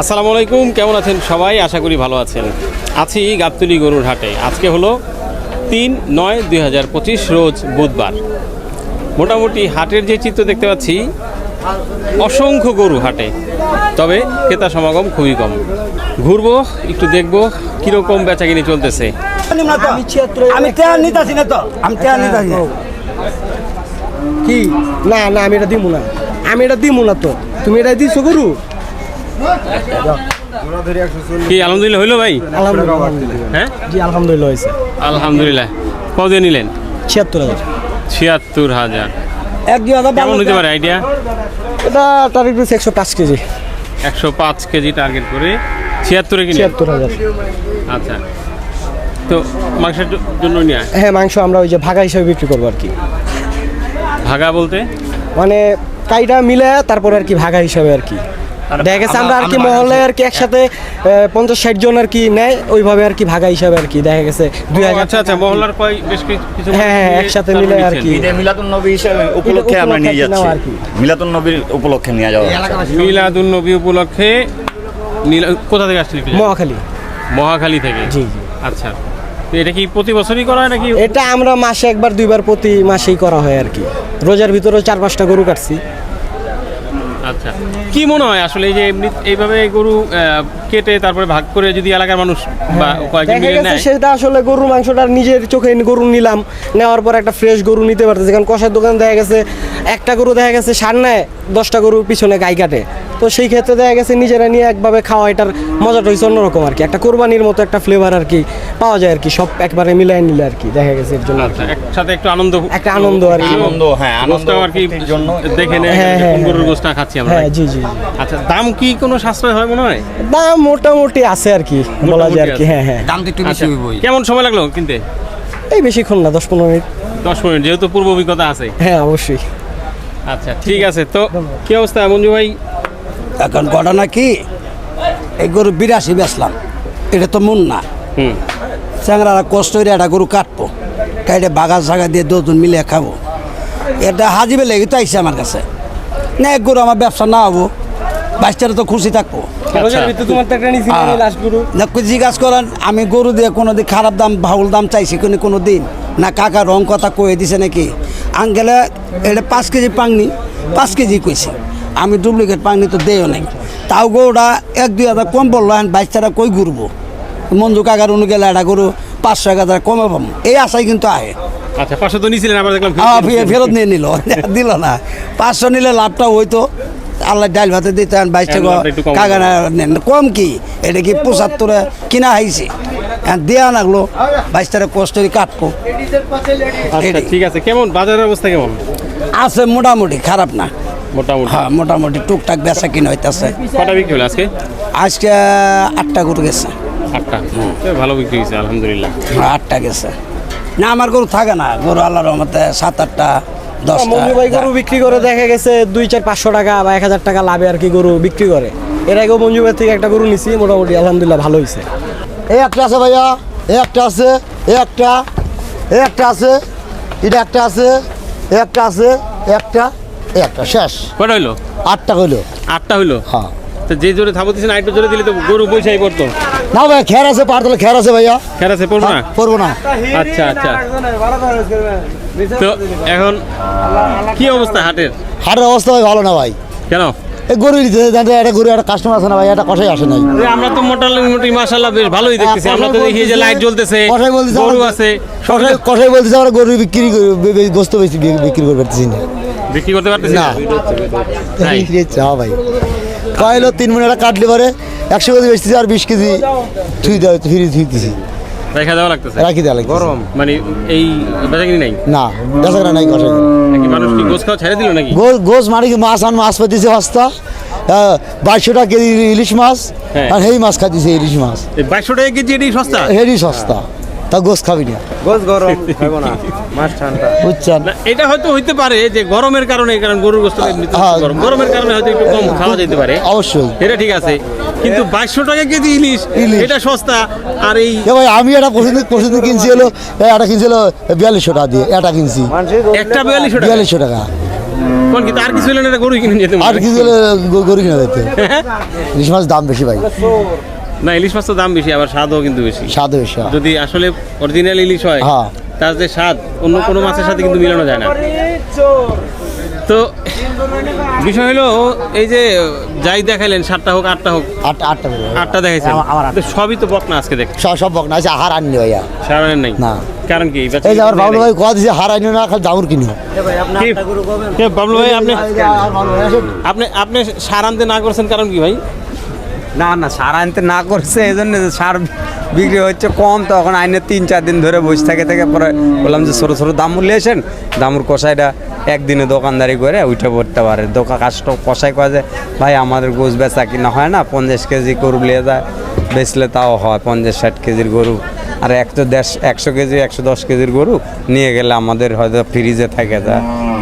আসসালামু আলাইকুম কেমন আছেন সবাই? আশা করি ভালো আছেন। আছি গাবতলি গরুর হাটে। আজকে হলো তিন নয় দুই হাজার পঁচিশ রোজ বুধবার। মোটামুটি হাটের যে চিত্র দেখতে পাচ্ছি অসংখ্য গরু হাটে। তবে ক্রেতা সমাগম খুবই কম। ঘুরবো একটু দেখব কীরকম বেচাকিনি চলতেছে। আমি নিতাছি না তো। আমি নিতাছি কি? না না আমি এটা দিমু না। আমি এটা দিমু না তো। তুমি এটা দিছো গরু? কি আলহামদুলিল্লাহ হইল ভাই? হ্যাঁ? জি আলহামদুলিল্লাহ হয়েছে। আলহামদুলিল্লাহ। কত নিলেন? ছিয়াত্তর হাজার। ছিয়াত্তর হাজার। এক দুই হাজার কেমন হতে পারে আইডিয়া এটা টার্গেট একশো পাঁচ কেজি। একশো পাঁচ কেজি টার্গেট করে ছিয়াত্তরে কিনে ছিয়াত্তর হাজার। আচ্ছা। তো মাংসের জন্য নিয়ে হ্যাঁ মাংস আমরা ওই যে ভাগা হিসাবে বিক্রি করব আর কি। ভাগা বলতে? মানে কাইটা মিলে তারপরে আর কি ভাগা হিসাবে আর কি। দেখা গেছে আমরা আর কি মহলে আর কি একসাথে পঞ্চাশ ষাট জন আর কি নেয় ওইভাবে আর কি ভাগা হিসাবে আর কি দেখা গেছে। দুই হাজার আচ্ছা আচ্ছা মহল্লার কয় বেশ কিছু- কিছু হ্যাঁ, হ্যাঁ, একসাথে মিলে আর কি। মিলাদুন নবী হিসাবে উপলক্ষে আমরা নিয়ে যাচ্ছি। মিলাদুন নবীর উপলক্ষে নিয়ে যাওয়া মিলাদুন নবী উপলক্ষে কোথা থেকে আসছিল মহাখালী। মহাখালী থেকে? জি জি। আচ্ছা এটা কি প্রতি বছরই করা হয় নাকি? এটা আমরা মাসে একবার দুইবার প্রতি মাসেই করা হয় আর কি। রোজার ভিতরে চার পাঁচটা গরু কাটছি। আচ্ছা। কি মনে হয় আসলে যে এমনি এইভাবে গরু আহ, কেটে তারপরে ভাগ করে যদি এলাকার মানুষ বা কয়েকজন মিলে নেয়? সেটা আসলে গরুর মাংসটা নিজের চোখে গরু নিলাম নেওয়ার পর একটা ফ্রেশ গরু নিতে পারতেছে। কারণ কষার দোকান দেখা গেছে একটা গরু দেখা গেছে সার নেয় দশটা গরু পিছনে গাই কাটে। তো সেই ক্ষেত্রে দেখা গেছে নিজেরা নিয়ে একভাবে খাওয়া এটার মজাটা হয়েছে অন্যরকম আর কি। একটা কোরবানির মতো একটা ফ্লেভার আর কি পাওয়া যায় আর কি সব একবারে মিলাই নিলে আর কি দেখা গেছে এর জন্য আর কি। আচ্ছা একসাথে একটু আনন্দ একটা আনন্দ আর কি। আনন্দ হ্যাঁ আনন্দ আর কি জন্য দেখে নেয় হ্যাঁ, হ্যাঁ, কোন গরুর হ্যাঁ। গোষ্ঠটা খাচ্ছি আমরা। হ্যাঁ জি জি। আচ্ছা দাম কি কোনো সাশ্রয় হয় মনে হয়? দাম মোটামুটি আছে আর কি বলা যায় আর কি হ্যাঁ হ্যাঁ। দাম একটু বেশি আচ্ছা হইবই কেমন সময় লাগল কিনতে? এই বেশিক্ষণ না দশ পনেরো মিনিট। দশ মিনিট যেহেতু পূর্ব অভিজ্ঞতা আছে। হ্যাঁ অবশ্যই। আচ্ছা ঠিক আছে তো কি অবস্থা? মঞ্জু ভাই এখন ঘটনা কি এই গরু বিরাশি বেচলাম। এটা তো মন না। হুম। চ্যাংরারা কষ্ট করে একটা গরু কাটবো। কাইটে বাগা জাগা দিয়ে দুজন মিলে খাব। এটা হাজিবে লেগে তো আইসে আমার কাছে। না এক গরু আমার ব্যবসা না হব। বাচ্চারা তো খুশি থাকব। নিছি হ্যাঁ। জিজ্ঞাসা করেন আমি গরু দিয়ে কোনো দিন খারাপ দাম ভাউল দাম চাইছি কোনো কোনো দিন। না কাকা রং কথা কয়ে দিছে নাকি। আঙ্কেলে এটা পাঁচ কেজি পাংনি পাঁচ কেজি কইছে। আমি ডুপ্লিকেট পাংনি তো দেও নাই। তাও গরুটা এক দুই হাজার কম বলল এখন বাচ্চারা কই ঘুরবো? মঞ্জু কাকার অনু গেলে একটা গরু পাঁচশো এক হাজার কমে পাবো। এই আশাই কিন্তু আহে। আচ্ছা পাঁচশো তো নিয়েছিলেন আবার দেখলাম ফেরত নিয়ে নিল। দিল না। পাঁচশো নিলে লাভটা হইতো। আল্লাহ ডাইল ভাতে দিতে বাইশটা হ্যাঁ, লাভটা কম কাকা নেন। কম কি? এটা কি পঁচাত্তরে কিনা হয়েছে দেয়া লাগল। বাইশ বাইশটারে কষ্ট করে কাটবো। আচ্ছা ঠিক আছে। কেমন? বাজারের অবস্থা কেমন? আছে মোটামুটি খারাপ না। মোটামুটি? হ্যাঁ মোটামুটি টুকটাক বেচা কিনা হইতেছে। কটা বিক্রি হলো আজকে? আজকে আটটা গরু গেছে। আটটা। ভালো বিক্রি হয়েছে আলহামদুলিল্লাহ। হ্যাঁ, আটটা গেছে। না আমার গরু থাকে না। গরু আল্লাহর রহমতে সাত আটটা ভাই গরু বিক্রি করে দেখা গেছে দুই চার পাঁচশো টাকা বা এক হাজার টাকা লাভে আর কি গরু বিক্রি করে। এর আগেও মঞ্জু ভাই থেকে একটা গরু নিছি মোটামুটি আলহামদুলিল্লাহ ভালো হয়েছে। এই একটা আছে ভাইয়া এই একটা আছে এই একটা এই একটা আছে এটা একটা আছে একটা আছে একটা। এই একটা শেষ। কটা হইল? আটটা হইল আটটা হইল? হ্যাঁ। তো যে জোরে থাবো দিচ্ছেন আরেকটু জোরে দিলে তো গরু পয়সাই পড়তো। না ভাই খের আছে পাহাড় তলে খের আছে ভাইয়া। খের আছে পড়ব না? হ্যাঁ, পড়ব না। আচ্ছা আচ্ছা। তো এখন কি অবস্থা হাটের? হাটের অবস্থা ভাই ভালো না ভাই। কেন? এই গরু জানতে একটা গরু একটা কাস্টমার আছে না ভাই একটা কষাই আসে নাই। আমরা তো মোটামুটি মাসাল্লাহ বেশ ভালোই দেখতেছি। আমরা তো দেখি যে লাইট জ্বলতেছে কষাই বলতেছে গরু আছে কষাই বলতেছে আমরা গরু বিক্রি গোস্ত বেশি বিক্রি করে পারতেছি না বিক্রি করতে পারতেছি না। না তাই? হ্যাঁ ভাই। কয়লো তিন মিনিট কাটলে পরে একশো কেজি বেচতেছি আর বিশ কেজি থুই দেওয়া ফিরি দেখা দেওয়া লাগতেছে? রাখি দেওয়া লাগছে গরম। মানে এই বেচাকিনি নাই? না নাই নাকি মানুষ কি গোস খাওয়া ছেড়ে দিল নাকি? গোস গোস মানে কি মাছ আন মাছ পাতিছে সস্তা বাইশশো টাকা কেজি ইলিশ মাছ হ্যাঁ। আর সেই মাছ খাইতেছে ইলিশ মাছ। বাইশশো টাকা কেজি এটাই সস্তা? হেরি সস্তা। তা গোস খাবি না। গোস গরম খাব না মাছ ঠান্ডা। বুঝছেন? এটা হয়তো হইতে পারে যে গরমের কারণে কারণ গরুর গোস্ত হ্যাঁ। গরম। গরমের কারণে হয়তো একটু কম খাওয়া যেতে পারে। অবশ্যই। এটা ঠিক আছে। কিন্তু বাইশশো টাকা কেজি ইলিশ ইলিশ। এটা সস্তা। আর এই ভাই আমি একটা পশুদিন পশুদিন কিনছি হলো এ, একটা কিনছি হলো বিয়াল্লিশশো টাকা দিয়ে এটা কিনছি। একটা বিয়াল্লিশশো টাকা? বিয়াল্লিশশো টাকা। কোন কি আর কিছু হলে এটা গরু কিনে যেতে আর কি দিলে গরু কিনা যেতে। ইলিশ মাছ দাম বেশি ভাই। না ইলিশ মাছ তো দাম বেশি আবার স্বাদও কিন্তু বেশি। স্বাদ বেশি হ্যাঁ। যদি আসলে অরিজিনাল ইলিশ হয় হ্যাঁ। তার যে স্বাদ অন্য কোনো মাছের সাথে কিন্তু মিলানো যায় না। তো বিষয় হলো এই যে যাই দেখাইলেন সাতটা হোক আটটা হোক আট আটটা আটটা দেখাইছেন। আমার- সবই তো বকনা আজকে দেখ সব সব বক না আছে হার আননি ভাইয়া। সারানের নাই। না। কারণ কি এই যে আমার বাবলু ভাই কথা দিছে হার আনিও না খালি দামুর কিনিও কি? কে বাবলু ভাই আপনি আপনি আপনি সার আনতে না করছেন কারণ কি ভাই? না না, সার আনতে না করছে এই জন্য সার বিক্রি হচ্ছে কম তখন আইনে তিন, চার দিন ধরে বসে থাকে, থেকে, পরে বললাম যে ছোটো ছোটো দাম মূল্য এসেন দামুর কষাইটা একদিনে দোকানদারি করে উঠে পড়তে পারে। দোকান কাজটা কষাই কয় যে, ভাই, আমাদের গোছ বেচা কিনা হয় না? পঞ্চাশ কেজি গরু নিয়ে যায়, বেচলে তাও হয়, পঞ্চাশ, ষাট কেজির গরু। আর একশো দেশ, একশো কেজি, একশো দশ কেজির গরু নিয়ে গেলে আমাদের হয়তো ফ্রিজে থাকে যা,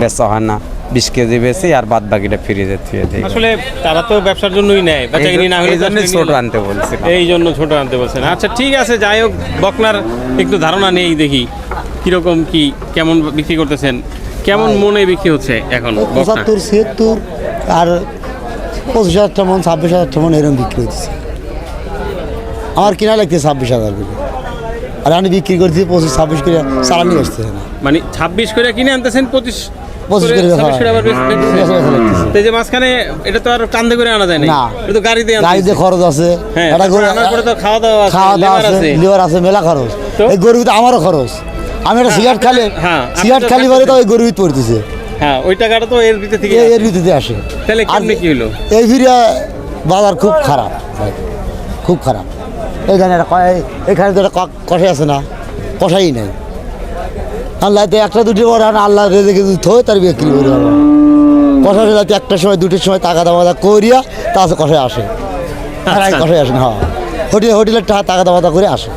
বেচা হয় না। বিশ কেজি বেশি আর বাদ বাকিটা ফ্রিজে থুয়ে দিই। আসলে তারা তো ব্যবসার জন্যই নেয় বেচা কিনি না হলে জন্য ছোট আনতে বলছে এই জন্য ছোট আনতে বলছেন। আচ্ছা ঠিক আছে যাই হোক বকনার একটু ধারণা নেই দেখি কীরকম কি কেমন বিক্রি করতেছেন? কেমন মনে বিক্রি হচ্ছে এখন পঁচাত্তর ছিয়াত্তর আর পঁচিশ হাজার টাকা মন ছাব্বিশ হাজার টাকা মন এরকম বিক্রি হচ্ছে আমার কিনা লাগছে ছাব্বিশ হাজার করে। আর আমি বিক্রি করছি পঁচিশ ছাব্বিশ করে চালানি আসতেছে না। মানে ছাব্বিশ করে কিনে আনতেছেন পঁচিশ পঁচিশ করে ছাব্বিশ করে আবার এই যে মাঝখানে এটা তো আর কান্দে করে আনা যায় না। এটা তো গাড়িতে গাড়িতে খরচ আছে। হ্যাঁ গরু আনার পরে তো খাওয়া দাওয়া আছে খাওয়া দাওয়া আছে লিভার আছে মেলা খরচ। এই গরু তো আমারও খরচ। আমি একটা সিগারেট খালে হ্যাঁ, সিগারেট খালি পরে তো ওই গরু পড়তেছে হ্যাঁ ওই টাকাটা তো এর ভিতর থেকে এর ভিতরে আসে। তাহলে কেমনে কি হলো? এই ভিড়ে বাজার খুব খারাপ। খুব খারাপ। এইখানে একটা ক- এখানে তো একটা কষাই আছে না। কষাই নেই। আল্লাহ একটা দুটি বড় আল্লাহ রেজে কিছু থই তার বিক্রি করে পারব কষাই রাতে একটার সময় দুটির সময় টাকা দামা করিয়া তা কষাই আসে। আর আচ্ছা। কষাই আসে না হ্যাঁ। হোটেলে হোটেলের টাকা টাকা দামা করে আসে।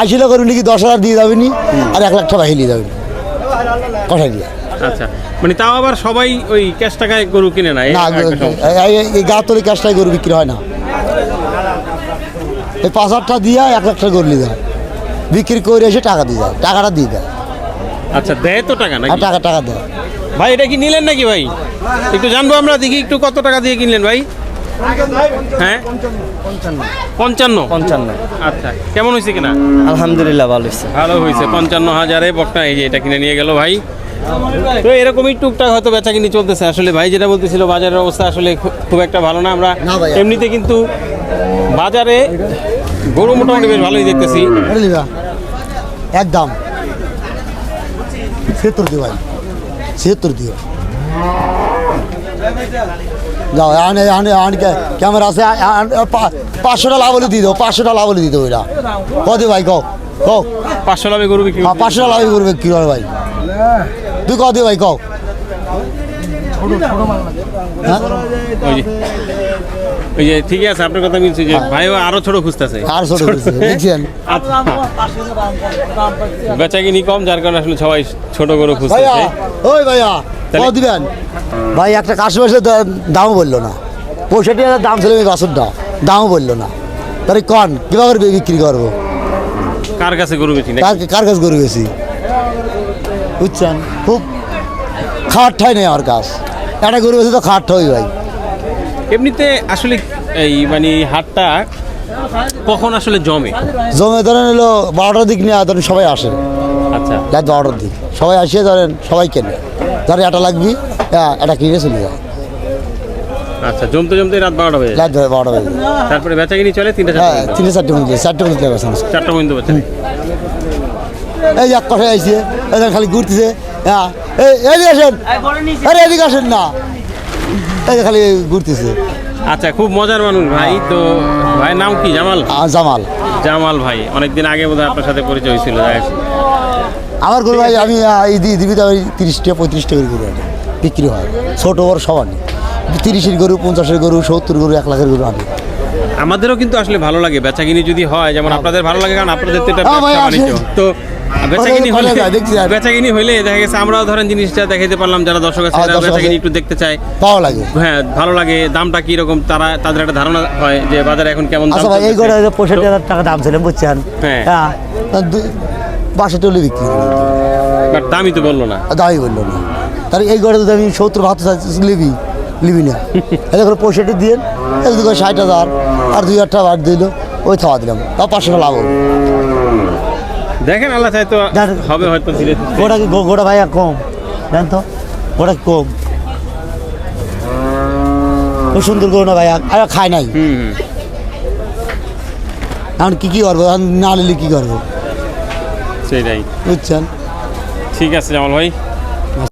আইসিলে করুন নাকি দশ হাজার দিয়ে যাবেনি আর এক লাখ টাকা হিলিয়ে যাবেনি। কষাই দিয়ে আচ্ছা। মানে তাও আবার সবাই ওই ক্যাশ টাকায় গরু কিনে না? এই গাতলি ক্যাশটাই গরু বিক্রি হয় না। এই পাঁচ হাজার টাকা দিয়ে এক লাখ টাকা গরু নিয়ে যায়। বিক্রি করে এসে টাকা দিয়ে যায় টাকাটা দিয়ে দেয়। আচ্ছা দেয় তো টাকা নাকি? টাকা টাকা দেয়। ভাই এটা কি নিলেন নাকি ভাই? একটু জানব আমরা দেখি একটু কত টাকা দিয়ে কিনলেন ভাই। হ্যাঁ? পঞ্চান্ন। পঞ্চান্ন। আচ্ছা কেমন হয়েছে কিনা? আলহামদুলিল্লাহ ভালো হয়েছে। ভালো হয়েছে পঞ্চান্ন হাজারে বকটা এই যে এটা কিনে নিয়ে গেল ভাই। তো এরকমই টুকটাক হয়তো বেচা কিনি চলতেছে। আসলে ভাই যেটা বলতেছিল বাজারের অবস্থা আসলে খুব একটা ভালো না। আমরা এমনিতে কিন্তু বাজারে গরু মোটামুটি বেশ ভালোই দেখতেছি। একদম। দিও ভাই। ছিয়াত্তর দিও। যাও আনে আনে আনকে ক্যামেরা আছে পাঁচশোটা লাভলি দিয়ে দেবো পাঁচশোটা লাভলি দিয়ে দেবো এটা। কদি ভাই কও কও। পাঁচশো লাভে গরু বিক্রি হ্যাঁ, পাঁচশোটা লাভই করবে কি হয় ভাই। তুই কদি ভাই কও। হ্যাঁ ওই যে ঠিকই আছে আপনার কথা মিলছে যে ভাইও আরও ছোট খুঁজতেছে। আর ছোট দেখছেন? আচ্ছা বেচা কিনি কম যার কারণে আসলে সবাই ছোট ভাইয়া খুঁজতেছে। ওই ভাইয়া কত দিবেন? ভাই একটা কাস্টমার দামও বলল না। পঁয়ষট্টি হাজার দাম ছিল ওই বাছরটা দামও বলল না। তাহলে কন কীভাবে বিক্রি করব? কার কাছে গরু বেশি কার কার কাছে গরু গেছি বুঝছেন? খুব খাট ঠাই নেই আমার কাছ। একটা গরু বেশি তো খাট ঠাই ভাই। এমনিতে আসলে এই মানে হাটটা কখন আসলে জমে? জমে ধরেন এলো বারোটার দিক নিয়ে ধরেন সবাই আসে। আচ্ছা। রাত বারোটার দিক। সবাই আসিয়ে ধরেন সবাই কেনে। ধরেন একটা লাগবি হ্যাঁ একটা কিনে চলে যায়। আচ্ছা জমতে জমতে রাত বারোটা যায়। রাত বারোটা বাজে তারপরে বেচা কিনি চলে তিনটা হ্যাঁ চারটা পর্যন্ত। তিনটে চারটে মধ্যে চারটে লেগে আছে চারটা পর্যন্ত বেচা। এই এক কথায় আইছে এদের খালি ঘুরতেছে হ্যাঁ। এই এদিকে আসেন। আরে এদিকে আসেন না। এই যে খালি ঘুরতেছে। আচ্ছা খুব মজার মানুষ ভাই। তো ভাইয়ের নাম কি? জামাল? জামাল। জামাল ভাই। অনেকদিন আগে বোধহয় আপনার সাথে পরিচয় হয়েছিল আমার গরু ভাই আমি দিবি তো আমি তিরিশটা পঁয়ত্রিশটা করে গরু আনি বিক্রি হয়। ছোট বড় সব আনি তিরিশের গরু পঞ্চাশের গরু সত্তর গরু এক লাখের গরু আনি আমাদেরও কিন্তু আসলে ভালো লাগে। বেচা কিনি যদি হয় যেমন আপনাদের ভালো লাগে কারণ আপনাদের তো এটা হ্যাঁ ভাই, তো বেচা কিনি হলে আর। হলে দেখা গেছে আমরাও ধরেন জিনিসটা পারলাম যারা দর্শক আছে যারা দর্শক বেচা কিনি আছে। একটু দেখতে চায় পাওয়া লাগে হ্যাঁ ভালো লাগে দামটা কি রকম তারা তাদের একটা ধারণা হয় যে বাজারে এখন কেমন দাম আচ্ছা ভাই এই টাকা দাম ছিল বুঝছেন হ্যাঁ। হ্যাঁ বিক্রি। বাট দামই তো বলল না দামই বলল না তাহলে এই গড়ে যদি আমি সত্তর বাহাত্তর চাইছি লিবি লিবি না এটা করে পয়সাটি দিয়ে ষাট হাজার আর দুই হাজার টাকা বাদ দিল ওই খাওয়া দিলাম তাও পাঁচশো লাভ হবে। দেখেন আল্লাহ চাই তো হবে হয়তো ধীরে গোটা কি গোটা ভাইয়া কম। জান তো? গোটা কম। খুব সুন্দর গরু না ভাইয়া। আর খায় নাই। এখন কি কি করব? না নিলে কি করব? সেটাই। বুঝছেন? ঠিক আছে জামাল ভাই।